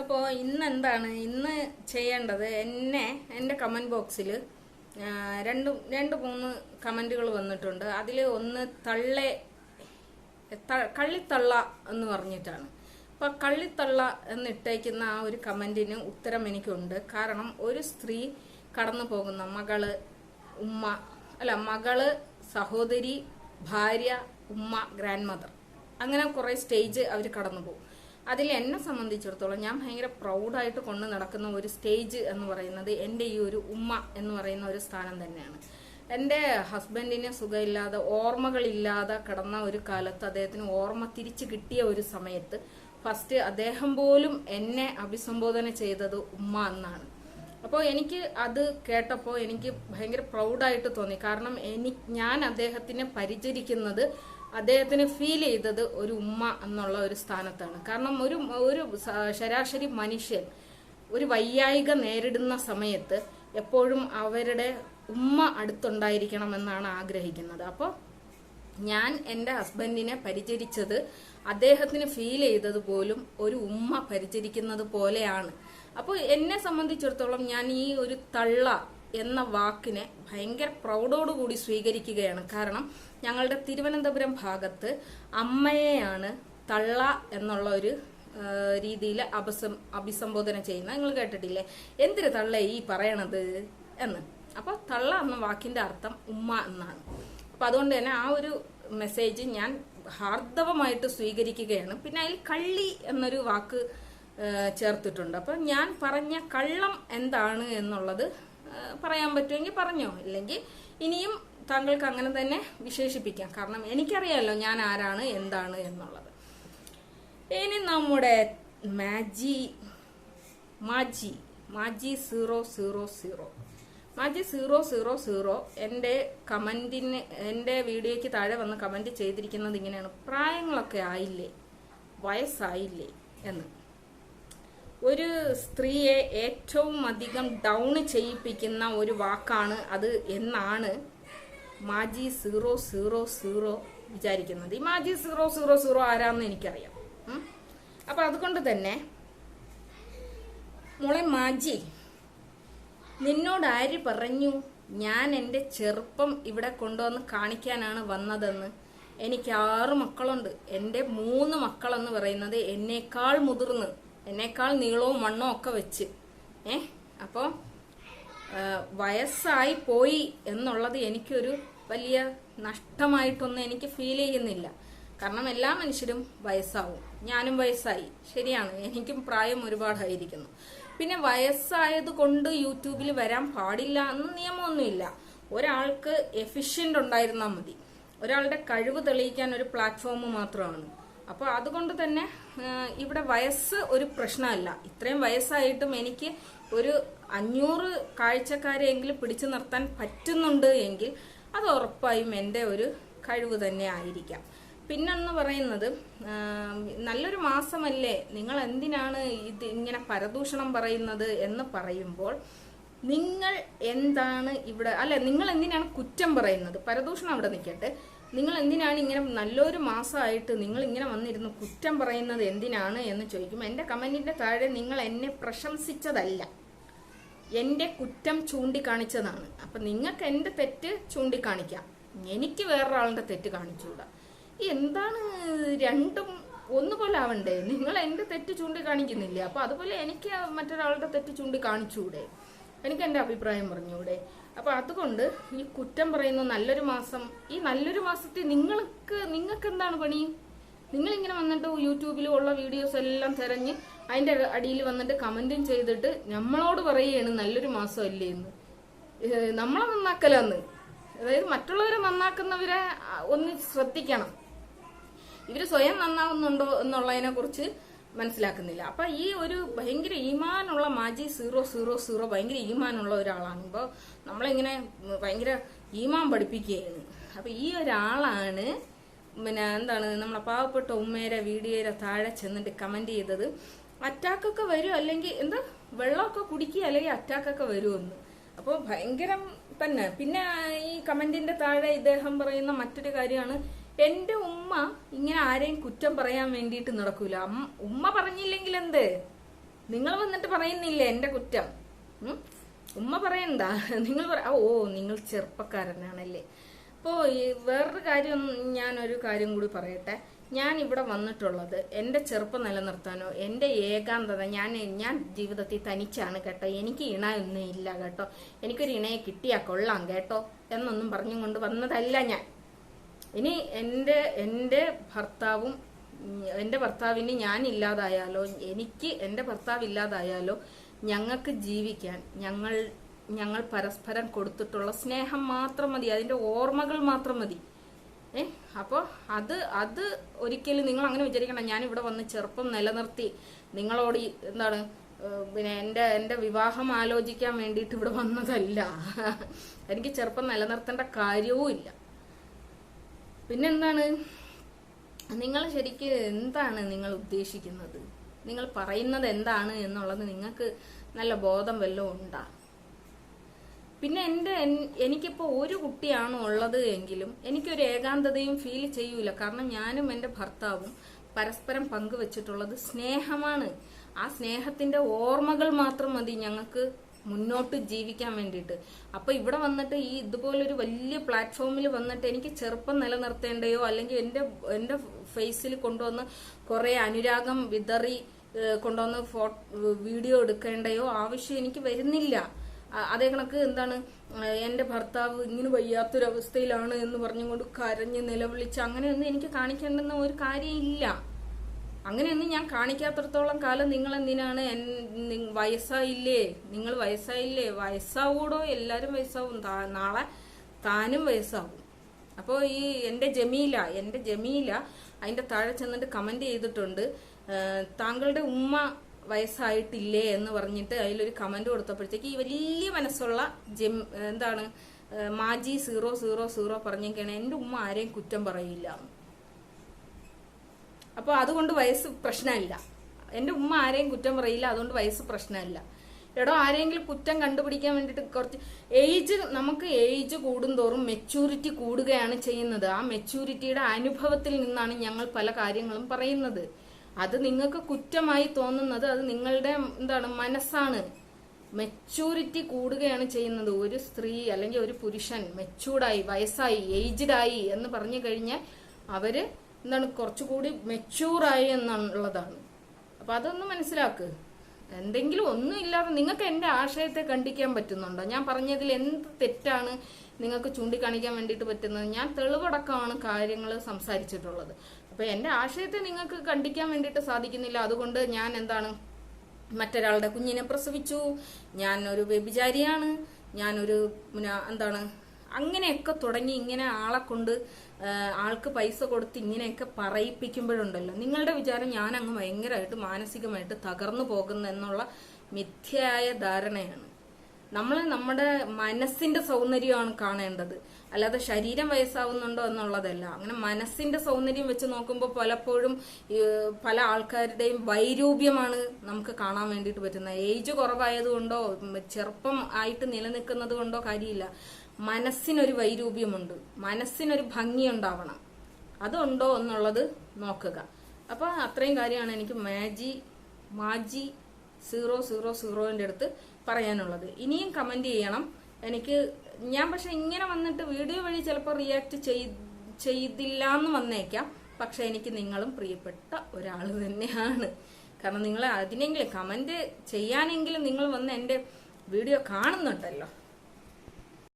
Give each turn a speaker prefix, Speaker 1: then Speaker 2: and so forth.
Speaker 1: അപ്പോൾ ഇന്ന് എന്താണ് ഇന്ന് ചെയ്യേണ്ടത് എന്നെ എന്റെ കമന്റ് ബോക്സിൽ രണ്ട് രണ്ട് മൂന്ന് കമന്റുകൾ വന്നിട്ടുണ്ട്. അതിൽ ഒന്ന് തള്ളെ കള്ളിത്തള്ള എന്ന് പറഞ്ഞിട്ടാണ്. അപ്പോൾ കള്ളിത്തള്ള എന്നിട്ടേക്കുന്ന ആ ഒരു കമന്റിന് ഉത്തരം എനിക്കുണ്ട്. കാരണം ഒരു സ്ത്രീ കടന്നു പോകുന്ന മകൾ ഉമ്മ അല്ല മകൾ സഹോദരി ഭാര്യ ഉമ്മ ഗ്രാൻഡ് മദർ അങ്ങനെ കുറേ സ്റ്റേജ് അവർ കടന്നു പോകും. അതിൽ എന്നെ സംബന്ധിച്ചിടത്തോളം ഞാൻ ഭയങ്കര പ്രൗഡായിട്ട് കൊണ്ട് നടക്കുന്ന ഒരു സ്റ്റേജ് എന്ന് പറയുന്നത് എന്റെ ഈ ഒരു ഉമ്മ എന്ന് പറയുന്ന ഒരു സ്ഥാനം തന്നെയാണ്. എന്റെ ഹസ്ബൻഡിന് സുഖമില്ലാതെ ഓർമ്മകളില്ലാതെ കിടന്ന ഒരു കാലത്ത് അദ്ദേഹത്തിന് ഓർമ്മ തിരിച്ചു കിട്ടിയ ഒരു സമയത്ത് ഫസ്റ്റ് അദ്ദേഹം പോലും എന്നെ അഭിസംബോധന ചെയ്തത് ഉമ്മ എന്നാണ്. അപ്പോൾ എനിക്ക് അത് കേട്ടപ്പോൾ എനിക്ക് ഭയങ്കര പ്രൗഡായിട്ട് തോന്നി. കാരണം എനി ഞാൻ അദ്ദേഹത്തിനെ പരിചരിക്കുന്നത് അദ്ദേഹത്തിന് ഫീൽ ചെയ്തത് ഒരു ഉമ്മ എന്നുള്ള ഒരു സ്ഥാനത്താണ്. കാരണം ഒരു ഒരു ശരാശരി മനുഷ്യൻ ഒരു വയ്യായിക നേരിടുന്ന സമയത്ത് എപ്പോഴും അവരുടെ ഉമ്മ അടുത്തുണ്ടായിരിക്കണം എന്നാണ് ആഗ്രഹിക്കുന്നത്. അപ്പോൾ ഞാൻ എന്റെ ഹസ്ബൻഡിനെ പരിചരിച്ചത് അദ്ദേഹത്തിന് ഫീൽ ചെയ്തത് പോലും ഒരു ഉമ്മ പരിചരിക്കുന്നത് പോലെയാണ്. അപ്പോൾ എന്നെ സംബന്ധിച്ചിടത്തോളം ഞാൻ ഈ ഒരു തള്ള എന്ന വാക്കിനെ ഭയങ്കര പ്രൗഡോടുകൂടി സ്വീകരിക്കുകയാണ്. കാരണം ഞങ്ങളുടെ തിരുവനന്തപുരം ഭാഗത്ത് അമ്മയെയാണ് തള്ള എന്നുള്ള ഒരു രീതിയിൽ അപസം അഭിസംബോധന ചെയ്യുന്ന നിങ്ങൾ കേട്ടിട്ടില്ലേ? എന്തിനു തള്ള ഈ പറയണത് എന്ന്. അപ്പോൾ തള്ള എന്ന വാക്കിന്റെ അർത്ഥം ഉമ്മ എന്നാണ്. അപ്പൊ അതുകൊണ്ട് തന്നെ ആ ഒരു മെസ്സേജ് ഞാൻ ഹാർദവമായിട്ട് സ്വീകരിക്കുകയാണ്. പിന്നെ അതിൽ കള്ളി എന്നൊരു വാക്ക് ചേർത്തിട്ടുണ്ട്. അപ്പൊ ഞാൻ പറഞ്ഞ കള്ളം എന്താണ് എന്നുള്ളത് പറയാൻ പറ്റുമെങ്കിൽ പറഞ്ഞോ. ഇല്ലെങ്കിൽ ഇനിയും താങ്കൾക്ക് അങ്ങനെ തന്നെ വിശേഷിപ്പിക്കാം. കാരണം എനിക്കറിയാമല്ലോ ഞാൻ ആരാണ് എന്താണ് എന്നുള്ളത്. ഇനി നമ്മുടെ മാജി മാജി മാജി സീറോ സീറോ സീറോ. മാജി സീറോ സീറോ സീറോ എന്റെ കമന്റിന് എന്റെ വീഡിയോയ്ക്ക് താഴെ വന്ന് കമന്റ് ചെയ്തിരിക്കുന്നത് ഇങ്ങനെയാണ്. പ്രായങ്ങളൊക്കെ ആയില്ലേ? വയസ്സായില്ലേ? എന്ന്. ഒരു സ്ത്രീയെ ഏറ്റവും അധികം ഡൗൺ ചെയ്യിപ്പിക്കുന്ന ഒരു വാക്കാണ് അത് എന്നാണ്. മാജി സീറോ സീറോ സീറോ വിചാരിക്കുന്നത്. ഈ മാജി സീറോ സീറോ സീറോ ആരാന്ന് എനിക്കറിയാം. അപ്പൊ അതുകൊണ്ട് തന്നെ മോളെ മാജി നിന്നോട് ആര് പറഞ്ഞു ഞാൻ എന്റെ ചെറുപ്പം ഇവിടെ കൊണ്ടുവന്ന് കാണിക്കാനാണ് വന്നതെന്ന്? എനിക്ക് ആറ് മക്കളുണ്ട്. എന്റെ മൂന്ന് മക്കളെന്ന് പറയുന്നത് എന്നേക്കാൾ മുതിർന്ന് എന്നേക്കാൾ നീളവും വണ്ണവും ഒക്കെ വെച്ച്. ഏ? അപ്പോൾ വയസ്സായി പോയി എന്നുള്ളത് എനിക്കൊരു വലിയ നഷ്ടമായിട്ടൊന്നും എനിക്ക് ഫീൽ ചെയ്യുന്നില്ല. കാരണം എല്ലാ മനുഷ്യരും വയസ്സാവും. ഞാനും വയസ്സായി. ശരിയാണ്. എനിക്കും പ്രായം ഒരുപാടായിരിക്കുന്നു. പിന്നെ വയസ്സായത് കൊണ്ട് യൂട്യൂബിൽ വരാൻ പാടില്ല എന്ന് നിയമമൊന്നുമില്ല. ഒരാൾക്ക് എഫിഷ്യന്റ് ഉണ്ടായിരുന്നാൽ മതി. ഒരാളുടെ കഴിവ് തെളിയിക്കാൻ ഒരു പ്ലാറ്റ്ഫോം മാത്രമാണ്. അപ്പോൾ അതുകൊണ്ട് തന്നെ ഇവിടെ വയസ്സ് ഒരു പ്രശ്നമല്ല. ഇത്രയും വയസ്സായിട്ടും എനിക്ക് ഒരു അഞ്ഞൂറ് കാഴ്ചക്കാരെയെങ്കിലും പിടിച്ചു നിർത്താൻ പറ്റുന്നുണ്ട് എങ്കിൽ അത് ഉറപ്പായും എന്റെ ഒരു കഴിവ് തന്നെ ആയിരിക്കാം. പിന്നെന്ന് പറയുന്നത് നല്ലൊരു മാസമല്ലേ? നിങ്ങൾ എന്തിനാണ് ഇത് ഇങ്ങനെ പരദൂഷണം പറയുന്നത് എന്ന് പറയുമ്പോൾ നിങ്ങൾ എന്താണ് ഇവിടെ അല്ല നിങ്ങൾ എന്തിനാണ് കുറ്റം പറയുന്നത്? പരദൂഷണം അവിടെ നിൽക്കട്ടെ. നിങ്ങൾ എന്തിനാണ് ഇങ്ങനെ നല്ലൊരു മാസമായിട്ട് നിങ്ങൾ ഇങ്ങനെ വന്നിരുന്ന് കുറ്റം പറയുന്നത് എന്തിനാണ് എന്ന് ചോദിക്കും എന്റെ കമന്റിന്റെ താഴെ നിങ്ങൾ എന്നെ പ്രശംസിച്ചതല്ല. എന്റെ കുറ്റം ചൂണ്ടിക്കാണിച്ചതാണ്. അപ്പൊ നിങ്ങൾക്ക് എന്റെ തെറ്റ് ചൂണ്ടിക്കാണിക്കാം. എനിക്ക് വേറൊരാളുടെ തെറ്റ് കാണിച്ചുകൂടാ? എന്താണ് രണ്ടും ഒന്നുപോലെ ആവണ്ടേ? നിങ്ങൾ എന്റെ തെറ്റ് ചൂണ്ടിക്കാണിക്കുന്നില്ല? അപ്പൊ അതുപോലെ എനിക്ക് മറ്റൊരാളുടെ തെറ്റ് ചൂണ്ടിക്കാണിച്ചുകൂടെ? എനിക്ക് എന്റെ അഭിപ്രായം പറഞ്ഞൂടെ അപ്പൊ അതുകൊണ്ട് ഈ കുറ്റം പറയുന്ന നല്ലൊരു മാസം ഈ നല്ലൊരു മാസത്തിൽ നിങ്ങൾക്ക് നിങ്ങൾക്ക് എന്താണ് പണി? നിങ്ങൾ ഇങ്ങനെ വന്നിട്ട് യൂട്യൂബിലും ഉള്ള വീഡിയോസ് എല്ലാം തിരഞ്ഞ് അതിന്റെ അടിയിൽ വന്നിട്ട് കമന്റും ചെയ്തിട്ട് നമ്മളോട് പറയുകയാണ് നല്ലൊരു മാസം അല്ലേ എന്ന് നമ്മളെ നന്നാക്കലാന്ന്. അതായത് മറ്റുള്ളവരെ നന്നാക്കുന്നവരെ ഒന്ന് ശ്രദ്ധിക്കണം. ഇവർ സ്വയം നന്നാവുന്നുണ്ടോ എന്നുള്ളതിനെ കുറിച്ച് മനസ്സിലാക്കുന്നില്ല. അപ്പൊ ഈ ഒരു ഭയങ്കര ഈമാനുള്ള മാജി സീറോ സീറോ സീറോ ഭയങ്കര ഈമാനുള്ള ഒരാളാണ്. ഇപ്പൊ നമ്മളിങ്ങനെ ഭയങ്കര ഈമാൻ പഠിപ്പിക്കുകയാണ്. അപ്പൊ ഈ ഒരാളാണ് പിന്നെ എന്താണ് നമ്മളെ പാവപ്പെട്ട ഉമ്മേരെ വീഡിയോയുടെ താഴെ ചെന്നിട്ട് കമന്റ് ചെയ്തത്. അറ്റാക്കൊക്കെ വരും അല്ലെങ്കിൽ എന്താ വെള്ളമൊക്കെ കുടിക്കുക അല്ലെങ്കിൽ അറ്റാക്കൊക്കെ വരുമെന്ന്. അപ്പോൾ ഭയങ്കരം തന്നെ. പിന്നെ ഈ കമന്റിന്റെ താഴെ ഇദ്ദേഹം പറയുന്ന മറ്റൊരു കാര്യമാണ് എന്റെ ഉമ്മ ഇങ്ങനെ ആരെയും കുറ്റം പറയാൻ വേണ്ടിയിട്ട് നടക്കൂല. ഉമ്മ പറഞ്ഞില്ലെങ്കിൽ എന്ത്? നിങ്ങൾ വന്നിട്ട് പറയുന്നില്ലേ എന്റെ കുറ്റം? ഉമ്മ പറയണ്ട. നിങ്ങൾ പറ ഓ നിങ്ങൾ ചെറുപ്പക്കാരനാണല്ലേ. അപ്പോൾ ഈ വേറൊരു കാര്യം ഞാനൊരു കാര്യം കൂടി പറയട്ടെ. ഞാൻ ഇവിടെ വന്നിട്ടുള്ളത് എന്റെ ചെറുപ്പം നിലനിർത്താനോ എന്റെ ഏകാന്തത ഞാൻ ഞാൻ ജീവിതത്തിൽ തനിച്ചാണ് കേട്ടോ. എനിക്ക് ഇണ ഒന്നും ഇല്ല കേട്ടോ. എനിക്കൊരു ഇണയെ കിട്ടിയാൽ കൊള്ളാം കേട്ടോ എന്നൊന്നും പറഞ്ഞും കൊണ്ട് വന്നതല്ല ഞാൻ. ഇനി എന്റെ എന്റെ ഭർത്താവും എന്റെ ഭർത്താവിന് ഞാൻ ഇല്ലാതായാലോ എനിക്ക് എന്റെ ഭർത്താവ് ഇല്ലാതായാലോ ഞങ്ങൾക്ക് ജീവിക്കാൻ ഞങ്ങൾ ഞങ്ങൾ പരസ്പരം കൊടുത്തിട്ടുള്ള സ്നേഹം മാത്രം മതി അതിന്റെ ഓർമ്മകൾ മാത്രം മതി. ഏ അപ്പോൾ അത് അത് ഒരിക്കലും നിങ്ങൾ അങ്ങനെ വിചാരിക്കണം ഞാൻ ഇവിടെ വന്ന് ചെറുപ്പം നിലനിർത്തി നിങ്ങളോട് എന്താണ് പിന്നെ എന്റെ എന്റെ വിവാഹം ആലോചിക്കാൻ വേണ്ടിയിട്ട് ഇവിടെ വന്നതല്ല. എനിക്ക് ചെറുപ്പം നിലനിർത്തേണ്ട കാര്യവും ഇല്ല. പിന്നെന്താണ് നിങ്ങൾ ശരിക്കും എന്താണ് നിങ്ങൾ ഉദ്ദേശിക്കുന്നത്? നിങ്ങൾ പറയുന്നത് എന്താണ് എന്നുള്ളത് നിങ്ങൾക്ക് നല്ല ബോധം വല്ലതും ഉണ്ടാ? പിന്നെ എന്റെ എൻ- എനിക്കിപ്പോൾ ഒരു കുട്ടിയാണ് ഉള്ളത് എങ്കിലും എനിക്കൊരു ഏകാന്തതയും ഫീൽ ചെയ്യൂല. കാരണം ഞാനും എന്റെ ഭർത്താവും പരസ്പരം പങ്കുവച്ചിട്ടുള്ളത് സ്നേഹമാണ്. ആ സ്നേഹത്തിന്റെ ഓർമ്മകൾ മാത്രം മതി ഞങ്ങൾക്ക് മുന്നോട്ട് ജീവിക്കാൻ വേണ്ടിയിട്ട്. അപ്പൊ ഇവിടെ വന്നിട്ട് ഈ ഇതുപോലൊരു വലിയ പ്ലാറ്റ്ഫോമിൽ വന്നിട്ട് എനിക്ക് ചെറുപ്പം നിലനിർത്തേണ്ടയോ അല്ലെങ്കിൽ എന്റെ എന്റെ ഫേസിൽ കൊണ്ടുവന്ന് കുറെ അനുരാഗം വിതറി കൊണ്ടുവന്ന് ഫോ വീഡിയോ എടുക്കേണ്ടയോ ആവശ്യം എനിക്ക് വരുന്നില്ല. അതേ കണക്ക് എന്താണ് എന്റെ ഭർത്താവ് ഇങ്ങനെ വയ്യാത്തൊരവസ്ഥയിലാണ് എന്ന് പറഞ്ഞുകൊണ്ട് കരഞ്ഞ് നിലവിളിച്ച് അങ്ങനെയൊന്നും എനിക്ക് കാണിക്കേണ്ടുന്ന ഒരു കാര്യമില്ല. അങ്ങനെയൊന്നും ഞാൻ കാണിക്കാത്തടത്തോളം കാലം നിങ്ങൾ എന്തിനാണ് വയസ്സായില്ലേ? നിങ്ങൾ വയസ്സായില്ലേ? വയസ്സാവൂടോ? എല്ലാരും വയസ്സാവും. നാളെ താനും വയസ്സാവും. അപ്പോൾ ഈ എന്റെ ജമീല എന്റെ ജമീല അതിന്റെ താഴെ ചെന്നിട്ട് കമന്റ് ചെയ്തിട്ടുണ്ട്. താങ്കളുടെ ഉമ്മ വയസ്സായിട്ടില്ലേ എന്ന് പറഞ്ഞിട്ട് അതിലൊരു കമന്റ് കൊടുത്തപ്പോഴത്തേക്ക് ഈ വലിയ മനസ്സുള്ള ജെം എന്താണ് മാജി സീറോ സീറോ സീറോ പറഞ്ഞേക്കാണ് എന്റെ ഉമ്മ ആരെയും കുറ്റം പറയില്ല. അപ്പൊ അപ്പോൾ അതുകൊണ്ട് വയസ്സ് പ്രശ്നമില്ല. എന്റെ ഉമ്മ ആരെയും കുറ്റം പറയില്ല അതുകൊണ്ട് വയസ്സ് പ്രശ്നമില്ല. എടോ ആരെങ്കിലും കുറ്റം കണ്ടുപിടിക്കാൻ വേണ്ടിയിട്ട് കുറച്ച് ഏജ് നമുക്ക് ഏജ് കൂടുന്തോറും മെച്യൂരിറ്റി കൂടുകയാണ് ചെയ്യുന്നത്. ആ മെച്യൂരിറ്റിയുടെ അനുഭവത്തിൽ നിന്നാണ് ഞങ്ങൾ പല കാര്യങ്ങളും പറയുന്നത്. അത് നിങ്ങൾക്ക് കുറ്റമായി തോന്നുന്നത് അത് നിങ്ങളുടെ എന്താണ് മനസ്സാണ്. മെച്യൂരിറ്റി കൂടുകയാണ് ചെയ്യുന്നത്. ഒരു സ്ത്രീ അല്ലെങ്കിൽ ഒരു പുരുഷൻ മെച്ചൂർഡായി വയസ്സായി ഏജ്ഡായി എന്ന് പറഞ്ഞു കഴിഞ്ഞാൽ അവർ എന്താണ് കുറച്ചുകൂടി മെച്ചൂറായി എന്നുള്ളതാണ്. അപ്പൊ അതൊന്ന് മനസ്സിലാക്ക്. എന്തെങ്കിലും ഒന്നും ഇല്ലാതെ നിങ്ങൾക്ക് എന്റെ ആശയത്തെ കണ്ടിക്കാൻ പറ്റുന്നുണ്ടോ? ഞാൻ പറഞ്ഞതിൽ എന്ത് തെറ്റാണ് നിങ്ങൾക്ക് ചൂണ്ടിക്കാണിക്കാൻ വേണ്ടിയിട്ട് പറ്റുന്നത്? ഞാൻ തെളിവടക്കമാണ് കാര്യങ്ങൾ സംസാരിച്ചിട്ടുള്ളത്. അപ്പൊ എന്റെ ആശയത്തെ നിങ്ങൾക്ക് കണ്ടിക്കാൻ വേണ്ടിയിട്ട് സാധിക്കുന്നില്ല. അതുകൊണ്ട് ഞാൻ എന്താണ്? മറ്റൊരാളുടെ കുഞ്ഞിനെ പ്രസവിച്ചു. ഞാൻ ഒരു വ്യഭിചാരിയാണ്. ഞാനൊരു എന്താണ്? അങ്ങനെയൊക്കെ തുടങ്ങി ഇങ്ങനെ ആളെ കൊണ്ട് ആൾക്ക് പൈസ കൊടുത്ത് ഇങ്ങനെയൊക്കെ പറയിപ്പിക്കുമ്പോഴുണ്ടല്ലോ. നിങ്ങളുടെ വിചാരം ഞാൻ അങ്ങ് ഭയങ്കരമായിട്ട് മാനസികമായിട്ട് തകർന്നു പോകുന്നു എന്നുള്ള മിഥ്യയായ ധാരണയാണ്. നമ്മൾ നമ്മുടെ മനസ്സിന്റെ സൗന്ദര്യമാണ് കാണേണ്ടത്. അല്ലാതെ ശരീരം വയസ്സാവുന്നുണ്ടോ എന്നുള്ളതല്ല. അങ്ങനെ മനസ്സിന്റെ സൗന്ദര്യം വെച്ച് നോക്കുമ്പോൾ പലപ്പോഴും പല ആൾക്കാരുടെയും വൈരൂപ്യമാണ് നമുക്ക് കാണാൻ വേണ്ടിയിട്ട് പറ്റുന്നത്. ഏജ് കുറവായതുകൊണ്ടോ ചെറുപ്പം ആയിട്ട് നിലനിൽക്കുന്നത് കൊണ്ടോ കാര്യമില്ല. മനസ്സിനൊരു വൈരൂപ്യമുണ്ട്. മനസ്സിനൊരു ഭംഗി ഉണ്ടാവണം അതുണ്ടോ എന്നുള്ളത് നോക്കുക. അപ്പൊ അത്രയും കാര്യമാണ് എനിക്ക് മാജി മാജി സീറോ സീറോ സീറോന്റെ അടുത്ത് പറയാനുള്ളത്. ഇനിയും കമന്റ് ചെയ്യണം. എനിക്ക് ഞാൻ പക്ഷെ ഇങ്ങനെ വന്നിട്ട് വീഡിയോ വഴി ചിലപ്പോൾ റിയാക്ട് ചെയ്തില്ല എന്ന് വന്നേക്കാം. പക്ഷെ എനിക്ക് നിങ്ങളും പ്രിയപ്പെട്ട ഒരാൾ തന്നെയാണ്. കാരണം നിങ്ങൾ അതിനെങ്കിലും കമന്റ് ചെയ്യാനെങ്കിലും നിങ്ങൾ വന്ന് എന്റെ വീഡിയോ കാണുന്നുണ്ടല്ലോ.